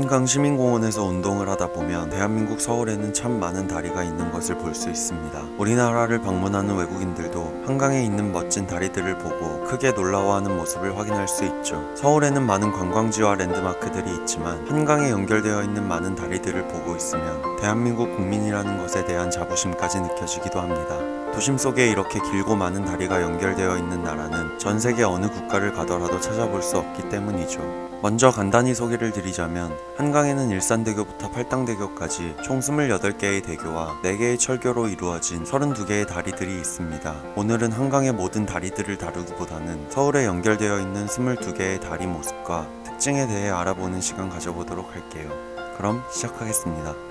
한강 시민공원에서 운동을 하다 보면 대한민국 서울에는 참 많은 다리가 있는 것을 볼 수 있습니다. 우리나라를 방문하는 외국인들도 한강에 있는 멋진 다리들을 보고 크게 놀라워하는 모습을 확인할 수 있죠. 서울에는 많은 관광지와 랜드마크들이 있지만 한강에 연결되어 있는 많은 다리들을 보고 있으면 대한민국 국민이라는 것에 대한 자부심까지 느껴지기도 합니다. 도심 속에 이렇게 길고 많은 다리가 연결되어 있는 나라는 전 세계 어느 국가를 가더라도 찾아볼 수 없기 때문이죠. 먼저 간단히 소개를 드리자면 한강에는 일산대교부터 팔당대교까지 총 28개의 대교와 4개의 철교로 이루어진 32개의 다리들이 있습니다. 오늘은 한강의 모든 다리들을 다루기보다는 서울에 연결되어 있는 22개의 다리 모습과 특징에 대해 알아보는 시간 가져보도록 할게요. 그럼 시작하겠습니다.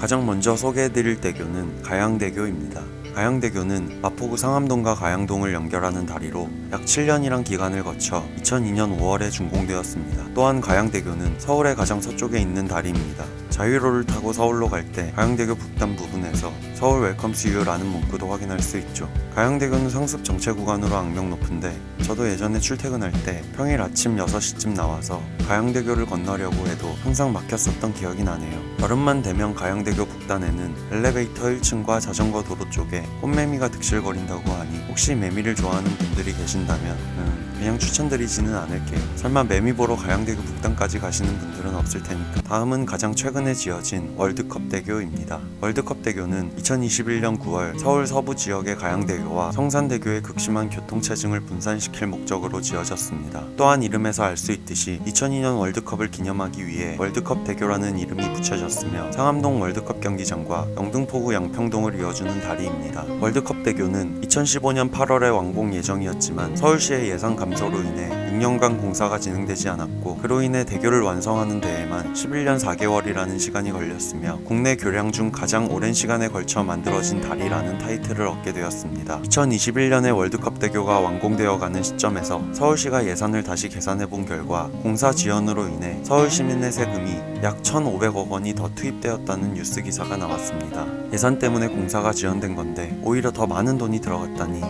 가장 먼저 소개해드릴 대교는 가양대교입니다. 가양대교는 마포구 상암동과 가양동을 연결하는 다리로 약 7년이란 기간을 거쳐 2002년 5월에 준공되었습니다. 또한 가양대교는 서울의 가장 서쪽에 있는 다리입니다. 자유로를 타고 서울로 갈 때 가양대교 북단 부분에서 서울 웰컴 수유라는 문구도 확인할 수 있죠. 가양대교는 상습 정체 구간으로 악명 높은데 저도 예전에 출퇴근할 때 평일 아침 6시쯤 나와서 가양대교를 건너려고 해도 항상 막혔었던 기억이 나네요. 여름만 되면 가양대교 북단에는 엘리베이터 1층과 자전거 도로 쪽에 꽃매미가 득실거린다고 하니 혹시 매미를 좋아하는 분들이 계신다면 음, 그냥 추천드리지는 않을게요. 설마 매미 보러 가양대교 북단까지 가시는 분들은 없을 테니까. 다음은 가장 최근에 지어진 월드컵 대교입니다. 월드컵 대교는 2021년 9월 서울 서부 지역의 가양대교와 성산대교의 극심한 교통체증을 분산시킬 목적으로 지어졌습니다. 또한 이름에서 알 수 있듯이 2002년 월드컵을 기념하기 위해 월드컵 대교라는 이름이 붙여졌으며 상암동 월드컵 경기장과 영등포구 양평동을 이어주는 다리입니다. 월드컵 대교는 2015년 8월에 완공 예정이었지만 서울시의 예산 감소로 인해 6년간 공사가 진행되지 않았고 그로 인해 대교를 완성하는 데에만 11년 4개월이라는 시간이 걸렸으며 국내 교량 중 가장 오랜 시간에 걸쳐 만들어진 다리라는 타이틀을 얻게 되었습니다. 2021년에 월드컵 대교가 완공되어 가는 시점에서 서울시가 예산을 다시 계산해 본 결과 공사 지연으로 인해 서울 시민의 세금이 약 1,500억 원이 더 투입되었다는 뉴스 기사가 나왔습니다. 예산 때문에 공사가 지연된 건데 오히려 더 많은 돈이 들어갔다니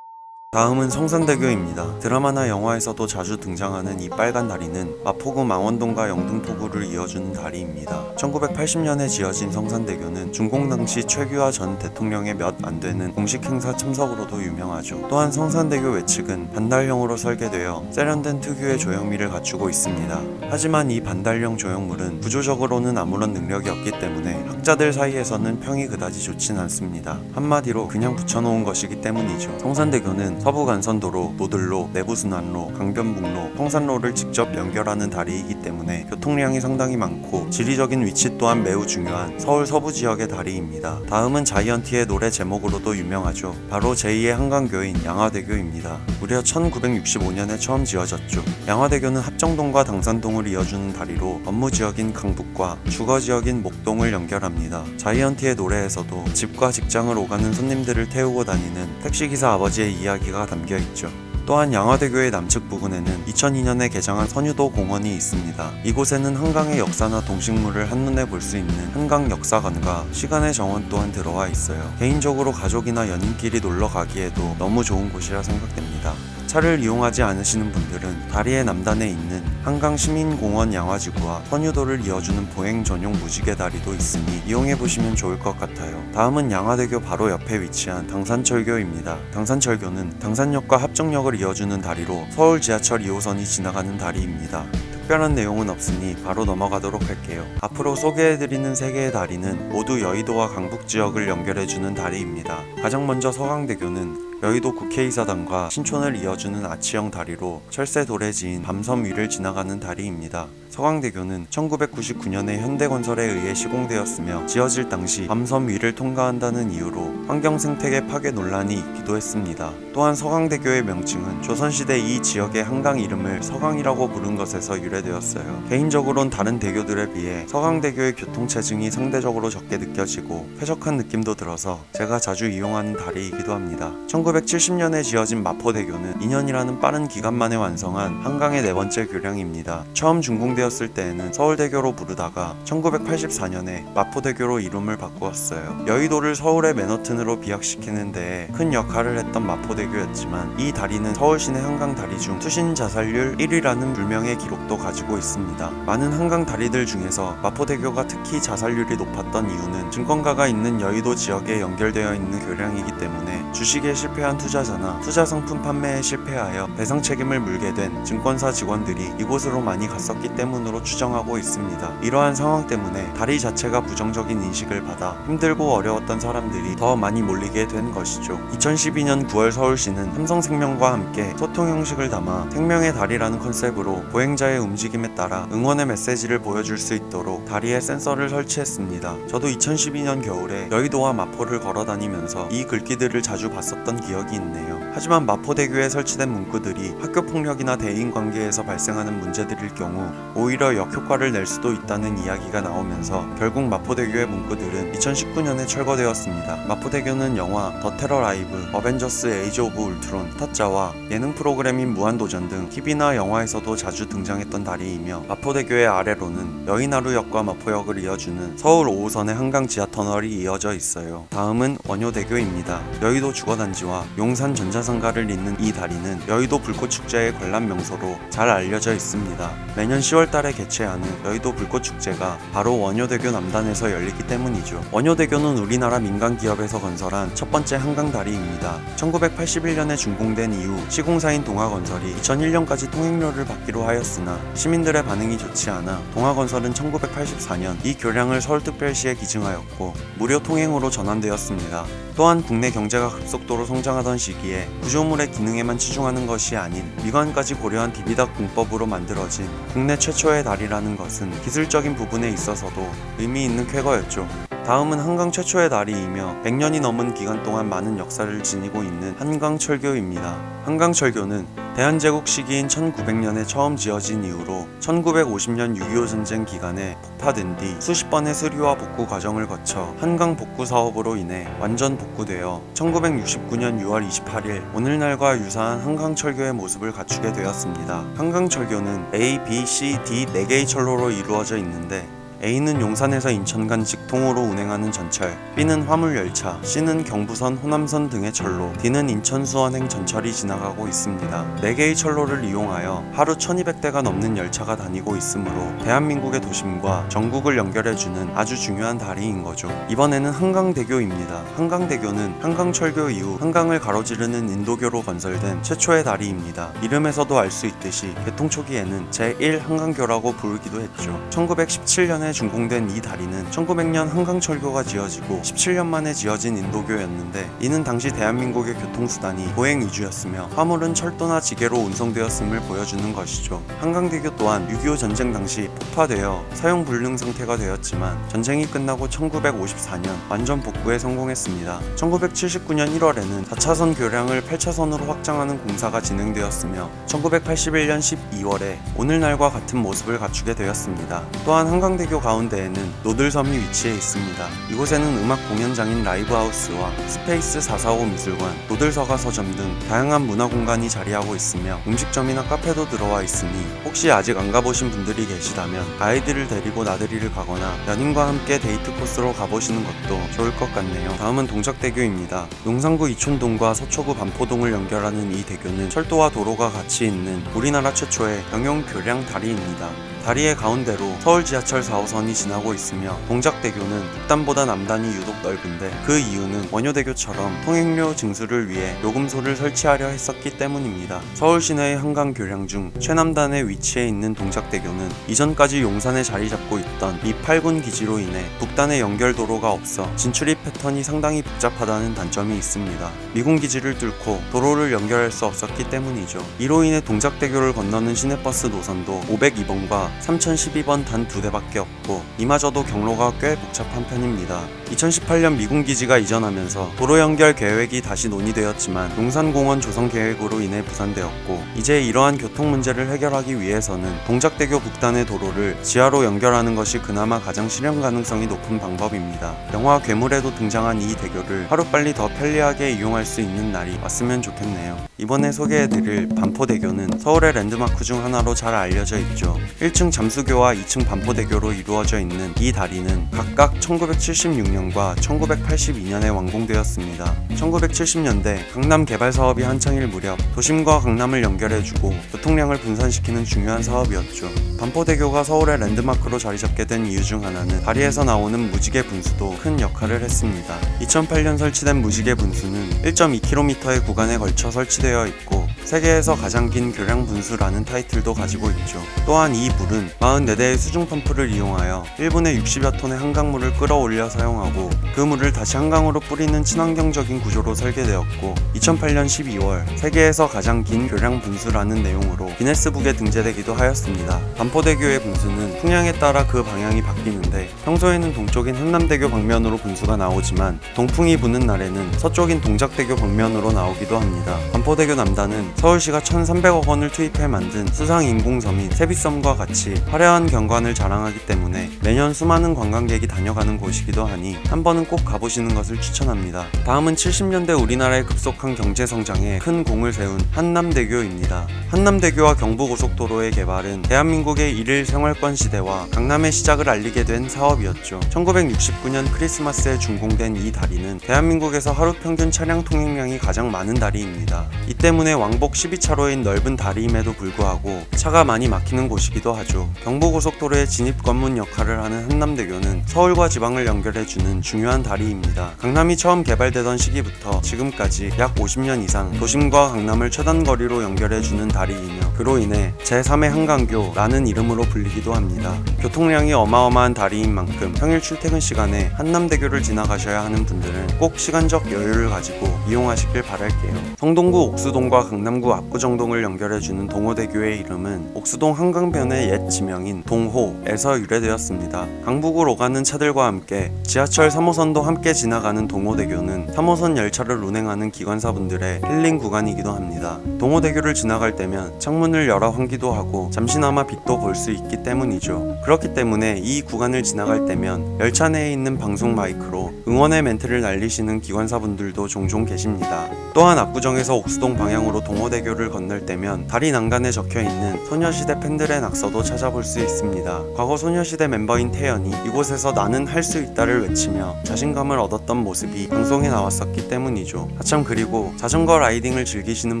다음은 성산대교입니다. 드라마나 영화에서도 자주 등장하는 이 빨간 다리는 마포구 망원동과 영등포구를 이어주는 다리입니다. 1980년에 지어진 성산대교는 준공 당시 최규하 전 대통령의 몇 안 되는 공식 행사 참석으로도 유명하죠. 또한 성산대교 외측은 반달형으로 설계되어 세련된 특유의 조형미를 갖추고 있습니다. 하지만 이 반달형 조형물은 구조적으로는 아무런 능력이 없기 때문에 학자들 사이에서는 평이 그다지 좋진 않습니다. 한마디로 그냥 붙여놓은 것이기 때문이죠. 성산대교는 서부 간선도로, 노들로, 내부순환로, 강변북로, 성산로를 직접 연결하는 다리이기 때문에 교통량이 상당히 많고 지리적인 위치 또한 매우 중요한 서울 서부 지역의 다리입니다. 다음은 자이언티의 노래 제목으로도 유명하죠. 바로 제2의 한강교인 양화대교입니다. 무려 1965년에 처음 지어졌죠. 양화대교는 합정동과 당산동을 이어주는 다리로 업무 지역인 강북과 주거 지역인 목동을 연결합니다. 자이언티의 노래에서도 집과 직장을 오가는 손님들을 태우고 다니는 택시기사 아버지의 이야기가 담겨 있죠. 또한 양화대교의 남측 부근에는 2002년에 개장한 선유도 공원이 있습니다. 이곳에는 한강의 역사나 동식물을 한눈에 볼 수 있는 한강 역사관과 시간의 정원 또한 들어와 있어요. 개인적으로 가족이나 연인끼리 놀러 가기에도 너무 좋은 곳이라 생각됩니다. 차를 이용하지 않으시는 분들은 다리의 남단에 있는 한강 시민공원 양화지구와 선유도를 이어주는 보행 전용 무지개 다리도 있으니 이용해 보시면 좋을 것 같아요. 다음은 양화대교 바로 옆에 위치한 당산철교입니다. 당산철교는 당산역과 합정역을 이어주는 다리로 서울 지하철 2호선이 지나가는 다리입니다. 특별한 내용은 없으니 바로 넘어가도록 할게요. 앞으로 소개해드리는 세 개의 다리는 모두 여의도와 강북 지역을 연결해주는 다리입니다. 가장 먼저 서강대교는 여의도 국회의사당과 신촌을 이어주는 아치형 다리로 철새 도래지인 밤섬 위를 지나가는 다리입니다. 서강대교는 1999년에 현대건설에 의해 시공되었으며 지어질 당시 밤섬 위를 통과한다는 이유로 환경생태계 파괴 논란이 있기도 했습니다. 또한 서강대교의 명칭은 조선시대 이 지역의 한강 이름을 서강이라고 부른 것에서 유래되었어요. 개인적으론 다른 대교들에 비해 서강대교의 교통체증이 상대적으로 적게 느껴지고 쾌적한 느낌도 들어서 제가 자주 이용하는 다리이기도 합니다. 1970년에 지어진 마포대교는 2년이라는 빠른 기간 만에 완성한 한강의 네 번째 교량입니다. 처음 준공되었 준공되었을 때에는 서울대교로 부르다가 1984년에 마포대교로 이름을 바꾸었어요. 여의도를 서울의 맨허튼으로 비약시키는 데에 큰 역할을 했던 마포대교였지만 이 다리는 서울 시내 한강 다리 중 투신 자살률 1위라는 불명의 기록도 가지고 있습니다. 많은 한강 다리들 중에서 마포대교가 특히 자살률이 높았던 이유는 증권가가 있는 여의도 지역에 연결되어 있는 교량이기 때문에 주식에 실패한 투자자나 투자 상품 판매에 실패하여 배상 책임을 물게 된 증권사 직원들이 이곳으로 많이 갔었기 때문 으로 추정하고 있습니다. 이러한 상황 때문에 다리 자체가 부정적인 인식을 받아 힘들고 어려웠던 사람들이 더 많이 몰리게 된 것이죠. 2012년 9월 서울시는 삼성생명과 함께 소통 형식을 담아 생명의 다리라는 컨셉으로 보행자의 움직임에 따라 응원의 메시지를 보여줄 수 있도록 다리에 센서를 설치했습니다. 저도 2012년 겨울에 여의도와 마포를 걸어 다니면서 이 글귀들을 자주 봤었던 기억이 있네요. 하지만 마포대교에 설치된 문구들이 학교 폭력이나 대인 관계에서 발생하는 문제들일 경우 오히려 역효과를 낼 수도 있다는 이야기가 나오면서 결국 마포대교의 문구들은 2019년에 철거되었습니다. 마포대교는 영화 더 테러 라이브, 어벤져스 에이지 오브 울트론, 타짜와 예능 프로그램인 무한도전 등 TV나 영화에서도 자주 등장했던 다리이며 마포대교의 아래로는 여의나루역과 마포역을 이어주는 서울 5호선의 한강 지하 터널이 이어져 있어요. 다음은 원효대교입니다. 여의도 주거단지와 용산 전자상가를 잇는 이 다리는 여의도 불꽃축제의 관람 명소로 잘 알려져 있습니다. 매년 10월 달에 개최하는 여의도 불꽃축제가 바로 원효대교 남단에서 열리기 때문이죠. 원효대교는 우리나라 민간 기업에서 건설한 첫 번째 한강 다리입니다. 1981년에 준공된 이후 시공사인 동아건설이 2001년까지 통행료를 받기로 하였으나 시민들의 반응이 좋지 않아 동아건설은 1984년 이 교량을 서울특별시에 기증하였고 무료 통행으로 전환되었습니다. 또한 국내 경제가 급속도로 성장하던 시기에 구조물의 기능에만 치중하는 것이 아닌 미관까지 고려한 디비닥 공법으로 만들어진 국내 최초의 다리라는 것은 기술적인 부분에 있어서도 의미 있는 쾌거였죠. 다음은 한강 최초의 다리이며 100년이 넘은 기간 동안 많은 역사를 지니고 있는 한강철교입니다. 한강철교는 대한제국 시기인 1900년에 처음 지어진 이후로 1950년 6.25 전쟁 기간에 폭파된 뒤 수십 번의 수리와 복구 과정을 거쳐 한강 복구 사업으로 인해 완전 복구되어 1969년 6월 28일 오늘날과 유사한 한강철교의 모습을 갖추게 되었습니다. 한강철교는 A, B, C, D 4개의 철로로 이루어져 있는데 A는 용산에서 인천 간 직통으로 운행하는 전철, B는 화물열차, C는 경부선, 호남선 등의 철로, D는 인천 수원행 전철이 지나가고 있습니다. 4개의 철로를 이용하여 하루 1200대가 넘는 열차가 다니고 있으므로 대한민국의 도심과 전국을 연결해주는 아주 중요한 다리인 거죠. 이번에는 한강대교입니다. 한강대교는 한강철교 이후 한강을 가로지르는 인도교로 건설된 최초의 다리입니다. 이름에서도 알 수 있듯이 개통 초기에는 제1 한강교라고 부르기도 했죠. 1917년에 준공된 이 다리는 1900년 한강철교가 지어지고 17년 만에 지어진 인도교였는데 이는 당시 대한민국의 교통수단이 보행 위주였으며 화물은 철도나 지게로 운송되었음을 보여주는 것이죠. 한강대교 또한 6.25 전쟁 당시 폭파되어 사용 불능 상태가 되었지만 전쟁이 끝나고 1954년 완전 복구에 성공했습니다. 1979년 1월에는 4차선 교량을 8차선으로 확장하는 공사가 진행되었으며 1981년 12월에 오늘날과 같은 모습을 갖추게 되었습니다. 또한 한강대교 가운데에는 노들섬이 위치해 있습니다. 이곳에는 음악 공연장인 라이브하우스와 스페이스 445 미술관, 노들서가 서점 등 다양한 문화 공간이 자리하고 있으며 음식점이나 카페도 들어와 있으니 혹시 아직 안 가보신 분들이 계시다면 아이들을 데리고 나들이를 가거나 연인과 함께 데이트 코스로 가보시는 것도 좋을 것 같네요. 다음은 동작대교입니다. 용산구 이촌동과 서초구 반포동을 연결하는 이 대교는 철도와 도로가 같이 있는 우리나라 최초의 경용 교량 다리입니다. 다리의 가운데로 서울 지하철 4호선이 지나고 있으며 동작대교는 북단보다 남단이 유독 넓은데 그 이유는 원효대교처럼 통행료 징수를 위해 요금소를 설치하려 했었기 때문입니다. 서울 시내의 한강 교량 중 최남단에 위치해 있는 동작대교는 이전까지 용산에 자리 잡고 있던 이 8군 기지로 인해 북단의 연결 도로가 없어 진출입 패턴이 상당히 복잡하다는 단점이 있습니다. 미군 기지를 뚫고 도로를 연결할 수 없었기 때문이죠. 이로 인해 동작대교를 건너는 시내버스 노선도 502번과 3012번 단 두 대밖에 없고 이마저도 경로가 꽤 복잡한 편입니다. 2018년 미군 기지가 이전하면서 도로 연결 계획이 다시 논의되었지만 용산공원 조성 계획으로 인해 부산되었고 이제 이러한 교통 문제를 해결하기 위해서는 동작대교 북단의 도로를 지하로 연결하는 것이 그나마 가장 실현 가능성이 높은 방법입니다. 영화 괴물에도 등장한 이 대교를 하루빨리 더 편리하게 이용할 수 있는 날이 왔으면 좋겠네요. 이번에 소개해드릴 반포대교는 서울의 랜드마크 중 하나로 잘 알려져 있죠. 1층 1층 잠수교와 2층 반포대교로 이루어져 있는 이 다리는 각각 1976년과 1982년에 완공되었습니다. 1970년대 강남 개발 사업이 한창일 무렵 도심과 강남을 연결해주고 교통량을 분산시키는 중요한 사업이었죠. 반포대교가 서울의 랜드마크로 자리 잡게 된 이유 중 하나는 다리에서 나오는 무지개 분수도 큰 역할을 했습니다. 2008년 설치된 무지개 분수는 1.2km의 구간에 걸쳐 설치되어 있고 세계에서 가장 긴 교량 분수라는 타이틀도 가지고 있죠. 또한 이 물은 44대의 수중 펌프를 이용하여 1분에 60여 톤의 한강물을 끌어올려 사용하고 그 물을 다시 한강으로 뿌리는 친환경적인 구조로 설계되었고 2008년 12월 세계에서 가장 긴 교량 분수라는 내용으로 기네스북에 등재되기도 하였습니다. 반포대교의 분수는 풍향에 따라 그 방향이 바뀌는데 평소에는 동쪽인 한남대교 방면으로 분수가 나오지만 동풍이 부는 날에는 서쪽인 동작대교 방면으로 나오기도 합니다. 반포대교 남단은 서울시가 1,300억 원을 투입해 만든 수상 인공섬 및 세비섬과 같이 화려한 경관을 자랑하기 때문에 매년 수많은 관광객이 다녀가는 곳이기도 하니 한 번은 꼭 가보시는 것을 추천합니다. 다음은 70년대 우리나라의 급속한 경제 성장에 큰 공을 세운 한남대교입니다. 한남대교와 경부고속도로의 개발은 대한민국의 일일 생활권 시대와 강남의 시작을 알리게 된 사업이었죠. 1969년 크리스마스에 준공된 이 다리는 대한민국에서 하루 평균 차량 통행량이 가장 많은 다리입니다. 이 때문에 왕복 12차로인 넓은 다리임에도 불구하고 차가 많이 막히는 곳이기도 하죠. 경부고속도로의 진입 관문 역할을 하는 한남대교는 서울과 지방을 연결해주는 중요한 다리입니다. 강남이 처음 개발되던 시기부터 지금까지 약 50년 이상 도심과 강남을 최단 거리로 연결해주는 다리이며 그로 인해 제3의 한강교라는 이름으로 불리기도 합니다. 교통량이 어마어마한 다리인 만큼 평일 출퇴근 시간에 한남대교를 지나가셔야 하는 분들은 꼭 시간적 여유를 가지고 이용하시길 바랄게요. 성동구 옥수동과 강남 구 압구정동을 연결해주는 동호대교의 이름은 옥수동 한강변의 옛 지명인 동호에서 유래되었습니다. 강북으로 오가는 차들과 함께 지하철 3호선도 함께 지나가는 동호대교는 3호선 열차를 운행하는 기관사분들의 힐링 구간이기도 합니다. 동호대교를 지나갈 때면 창문을 열어 환기도 하고 잠시나마 빛도 볼 수 있기 때문이죠. 그렇기 때문에 이 구간을 지나갈 때면 열차 내에 있는 방송 마이크로 응원의 멘트를 날리시는 기관사분들도 종종 계십니다. 또한 압구정에서 옥수동 방향으로 동호 대교를 건널 때면 다리 난간에 적혀 있는 소녀시대 팬들의 낙서도 찾아볼 수 있습니다. 과거 소녀시대 멤버인 태연이 이곳에서 나는 할 수 있다를 외치며 자신감을 얻었던 모습이 방송에 나왔었기 때문이죠. 아참 그리고 자전거 라이딩을 즐기시는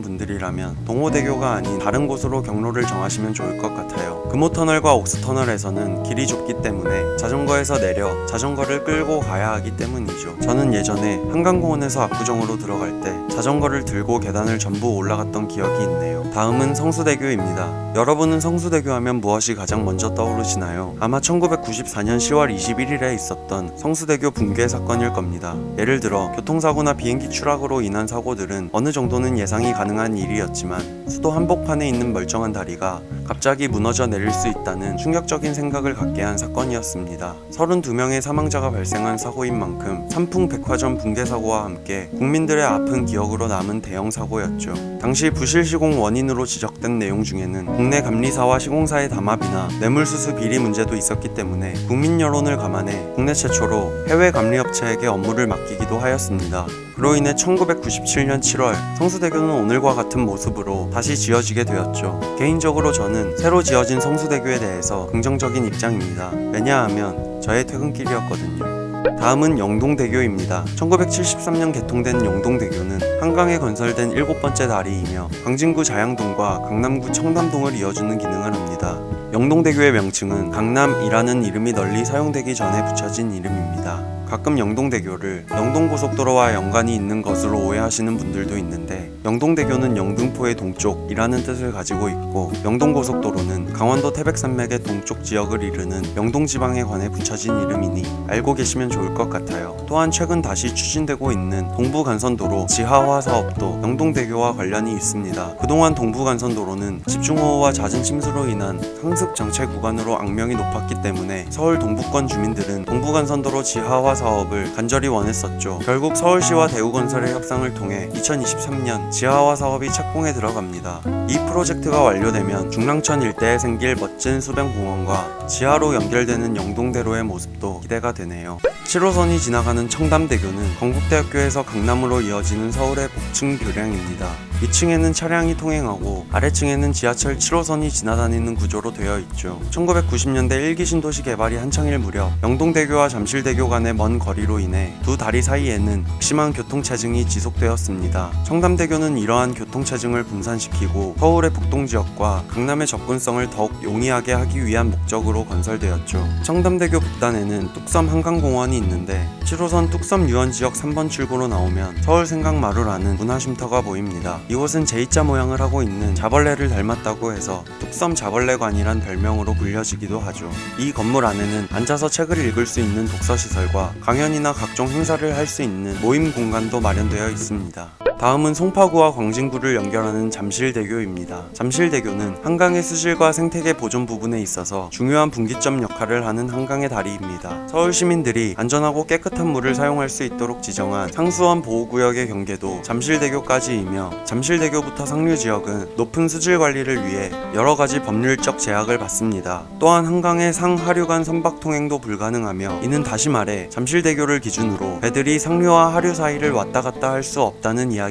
분들이라면 동호대교가 아닌 다른 곳으로 경로를 정하시면 좋을 것 같아요. 금호터널과 옥스터널에서는 길이 좁기 때문에 자전거에서 내려 자전거를 끌고 가야 하기 때문이죠. 저는 예전에 한강공원에서 압구정으로 들어갈 때 자전거를 들고 계단을 전부 올라갔던 기억이 있네요. 다음은 성수대교입니다. 여러분은 성수대교 하면 무엇이 가장 먼저 떠오르시나요? 아마 1994년 10월 21일에 있었던 성수대교 붕괴 사건일 겁니다. 예를 들어 교통사고나 비행기 추락으로 인한 사고들은 어느 정도는 예상이 가능한 일이었지만 수도 한복판에 있는 멀쩡한 다리가 갑자기 무너져 내릴 수 있다는 충격적인 생각을 갖게 한 사건이었습니다. 32명의 사망자가 발생한 사고인 만큼 삼풍 백화점 붕괴 사고와 함께 국민들의 아픈 기억으로 남은 대형 사고였죠. 당시 부실 시공 원인 으로 지적된 내용 중에는 국내 감리사와 시공사의 담합이나 뇌물수수 비리 문제도 있었기 때문에 국민 여론을 감안해 국내 최초로 해외 감리업체에게 업무를 맡기기도 하였습니다. 그로 인해 1997년 7월 성수대교는 오늘과 같은 모습으로 다시 지어지게 되었죠. 개인적으로 저는 새로 지어진 성수대교에 대해서 긍정적인 입장입니다. 왜냐하면 저의 퇴근길이었거든요. 다음은 영동대교입니다. 1973년 개통된 영동대교는 한강에 건설된 일곱 번째 다리이며 광진구 자양동과 강남구 청담동을 이어주는 기능을 합니다. 영동대교의 명칭은 강남이라는 이름이 널리 사용되기 전에 붙여진 이름입니다. 가끔 영동대교를 영동고속도로와 연관이 있는 것으로 오해하시는 분들도 있는데 영동대교는 영등포의 동쪽이라는 뜻을 가지고 있고 영동고속도로는 강원도 태백산맥의 동쪽 지역을 이르는 영동지방에 관해 붙여진 이름이니 알고 계시면 좋을 것 같아요. 또한 최근 다시 추진되고 있는 동부간선도로 지하화 사업도 영동대교와 관련이 있습니다. 그동안 동부간선도로는 집중호우와 잦은 침수로 인한 상습 정체 구간으로 악명이 높았기 때문에 서울 동부권 주민들은 동부간선도로 지하화 사업 을 간절히 원했었죠. 결국 서울시와 대우건설의 협상을 통해 2023년 지하화 사업이 착공에 들어갑니다. 이 프로젝트가 완료되면 중랑천 일대에 생길 멋진 수변공원과 지하로 연결되는 영동대로의 모습도 기대가 되네요. 7호선이 지나가는 청담대교는 건국대학교에서 강남으로 이어지는 서울의 복층 교량입니다. 위층에는 차량이 통행하고 아래층에는 지하철 7호선이 지나다니는 구조로 되어 있죠. 1990년대 1기 신도시 개발이 한창일 무렵 영동대교와 잠실대교 간의 먼 거리로 인해 두 다리 사이에는 심한 교통체증이 지속되었습니다. 청담대교는 이러한 교통체증을 분산시키고 서울의 북동 지역과 강남의 접근성을 더욱 용이하게 하기 위한 목적으로 건설되었죠. 청담대교 북단에는 뚝섬 한강공원이 있는데 7호선 뚝섬 유원 지역 3번 출구로 나오면 서울 생각마루라는 문화쉼터가 보입니다. 이곳은 J자 모양을 하고 있는 자벌레를 닮았다고 해서 뚝섬 자벌레관이란 별명으로 불려지기도 하죠. 이 건물 안에는 앉아서 책을 읽을 수 있는 독서시설과 강연이나 각종 행사를 할 수 있는 모임 공간도 마련되어 있습니다. 다음은 송파구와 광진구를 연결하는 잠실대교입니다. 잠실대교는 한강의 수질과 생태계 보존 부분에 있어서 중요한 분기점 역할을 하는 한강의 다리입니다. 서울 시민들이 안전하고 깨끗한 물을 사용할 수 있도록 지정한 상수원 보호구역의 경계도 잠실대교까지이며 잠실대교부터 상류 지역은 높은 수질 관리를 위해 여러 가지 법률적 제약을 받습니다. 또한 한강의 상하류 간 선박 통행도 불가능하며 이는 다시 말해 잠실대교를 기준으로 배들이 상류와 하류 사이를 왔다 갔다 할 수 없다는 이야기입니다.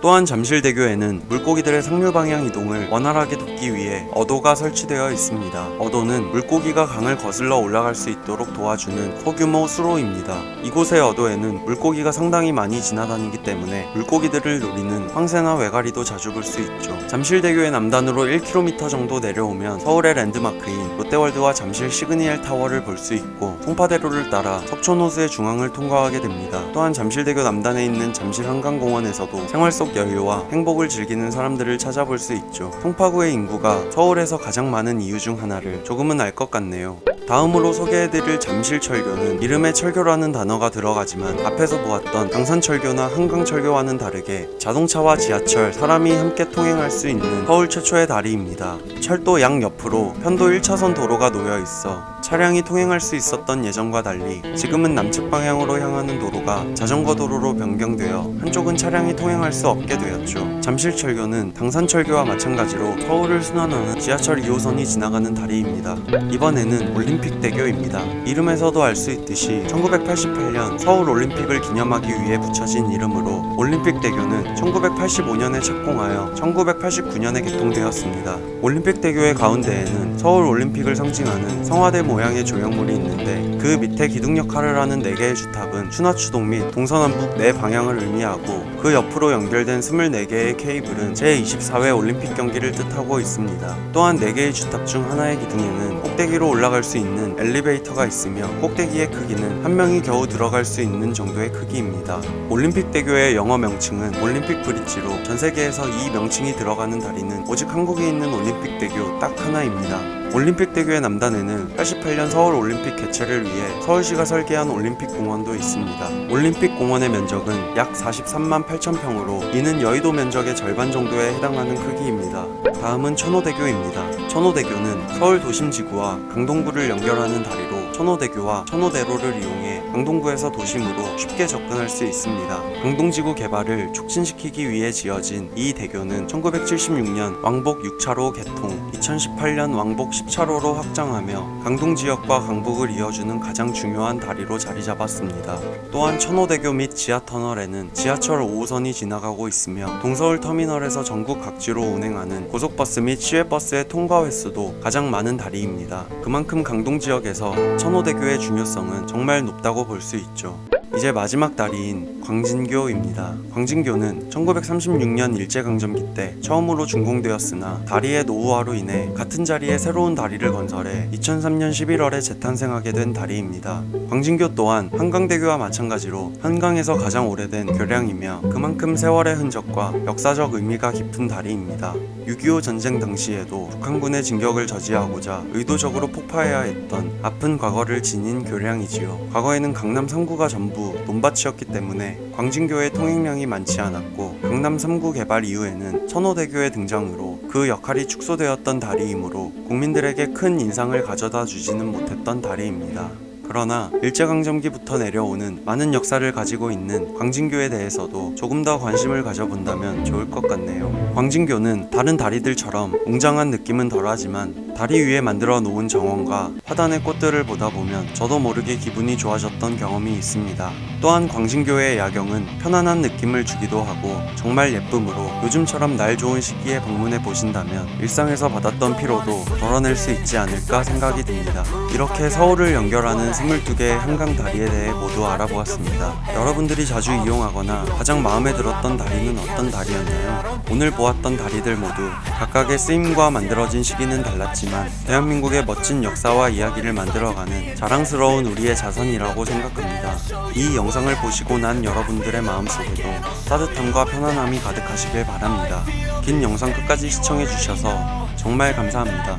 또한 잠실대교에는 물고기들의 상류 방향 이동을 원활하게 돕기 위해 어도가 설치되어 있습니다. 어도는 물고기가 강을 거슬러 올라갈 수 있도록 도와주는 소규모 수로입니다. 이곳의 어도에는 물고기가 상당히 많이 지나다니기 때문에 물고기들을 노리는 황새나 외가리도 자주 볼 수 있죠. 잠실대교의 남단으로 1km 정도 내려오면 서울의 랜드마크인 롯데월드와 잠실 시그니엘 타워를 볼 수 있고 송파대로를 따라 석촌호수의 중앙을 통과하게 됩니다. 또한 잠실대교 남단에 있는 잠실 한강공원 에서도 생활 속 여유와 행복을 즐기는 사람들을 찾아볼 수 있죠. 송파구의 인구가 서울에서 가장 많은 이유 중 하나를 조금은 알 것 같네요. 다음으로 소개해드릴 잠실철교는 이름에 철교라는 단어가 들어가지만 앞에서 보았던 당산철교나 한강철교와는 다르게 자동차와 지하철, 사람이 함께 통행할 수 있는 서울 최초의 다리입니다. 철도 양 옆으로 편도 1차선 도로가 놓여 있어 차량이 통행할 수 있었던 예전과 달리 지금은 남측 방향으로 향하는 도로가 자전거 도로로 변경되어 한쪽은 차량이 통행할 수 없게 되었죠. 잠실철교는 당산철교와 마찬가지로 서울을 순환하는 지하철 2호선이 지나가는 다리입니다. 이번에는 올림픽대교입니다. 이름에서도 알 수 있듯이 1988년 서울 올림픽을 기념하기 위해 붙여진 이름으로 올림픽 대교는 1985년에 착공하여 1989년에 개통되었습니다. 올림픽 대교의 가운데에는 서울 올림픽을 상징하는 성화대 모양의 조형물이 있는데 그 밑에 기둥 역할을 하는 4개의 주탑은 추나추동 및 동서남북 네 방향을 의미하고 그 옆으로 연결된 24개의 케이블은 제24회 올림픽 경기를 뜻하고 있습니다. 또한 4개의 주탑 중 하나의 기둥에는 꼭대기로 올라갈 수 있는 엘리베이터가 있으며 꼭대기의 크기는 한 명이 겨우 들어갈 수 있는 정도의 크기입니다. 올림픽 대교의 영어 명칭은 올림픽 브릿지로 전 세계에서 이 명칭이 들어가는 다리는 오직 한국에 있는 올림픽 대교 딱 하나입니다. 올림픽 대교의 남단에는 88년 서울 올림픽 개최를 위해 서울시가 설계한 올림픽 공원도 있습니다. 올림픽 공원의 면적은 약 43만 8천 평으로 이는 여의도 면적의 절반 정도에 해당하는 크기입니다. 다음은 천호대교입니다. 천호대교는 서울 도심지구와 강동구를 연결하는 다리로 천호대교와 천호대로를 이용해 강동구에서 도심으로 쉽게 접근할 수 있습니다. 강동지구 개발을 촉진시키기 위해 지어진 이 대교는 1976년 왕복 6차로 개통, 2018년 왕복 10차로로 확장하며 강동 지역과 강북을 이어주는 가장 중요한 다리로 자리 잡았습니다. 또한 천호대교 및 지하터널에는 지하철 5호선이 지나가고 있으며 동서울 터미널에서 전국 각지로 운행하는 고속버스 및 시외버스의 통과 횟수도 가장 많은 다리입니다. 그만큼 강동 지역에서 천호대교의 중요성은 정말 높다고 볼 수 있죠. 이제 마지막 다리인 광진교입니다. 광진교는 1936년 일제강점기 때 처음으로 준공되었으나 다리의 노후화로 인해 같은 자리에 새로운 다리를 건설해 2003년 11월에 재탄생하게 된 다리입니다. 광진교 또한 한강대교와 마찬가지로 한강에서 가장 오래된 교량이며 그만큼 세월의 흔적과 역사적 의미가 깊은 다리입니다. 6.25 전쟁 당시에도 북한군의 진격을 저지하고자 의도적으로 폭파해야 했던 아픈 과거를 지닌 교량이지요. 과거에는 강남 3구가 전부 논밭이었기 때문에 광진교의 통행량이 많지 않았고 강남 3구 개발 이후에는 천호대교의 등장으로 그 역할이 축소되었던 다리이므로 국민들에게 큰 인상을 가져다 주지는 못했던 다리입니다. 그러나 일제강점기부터 내려오는 많은 역사를 가지고 있는 광진교에 대해서도 조금 더 관심을 가져본다면 좋을 것 같네요. 광진교는 다른 다리들처럼 웅장한 느낌은 덜하지만 다리 위에 만들어 놓은 정원과 화단의 꽃들을 보다 보면 저도 모르게 기분이 좋아졌던 경험이 있습니다. 또한 광신교의 야경은 편안한 느낌을 주기도 하고 정말 예쁨으로 요즘처럼 날 좋은 시기에 방문해 보신다면 일상에서 받았던 피로도 덜어낼 수 있지 않을까 생각이 듭니다. 이렇게 서울을 연결하는 22개의 한강 다리에 대해 모두 알아보았습니다. 여러분들이 자주 이용하거나 가장 마음에 들었던 다리는 어떤 다리였나요? 오늘 보았던 다리들 모두 각각의 쓰임과 만들어진 시기는 달랐지만 대한민국의 멋진 역사와 이야기를 만들어가는 자랑스러운 우리의 자산이라고 생각합니다. 이 영상을 보시고 난 여러분들의 마음속에도 따뜻함과 편안함이 가득하시길 바랍니다. 긴 영상 끝까지 시청해주셔서 정말 감사합니다.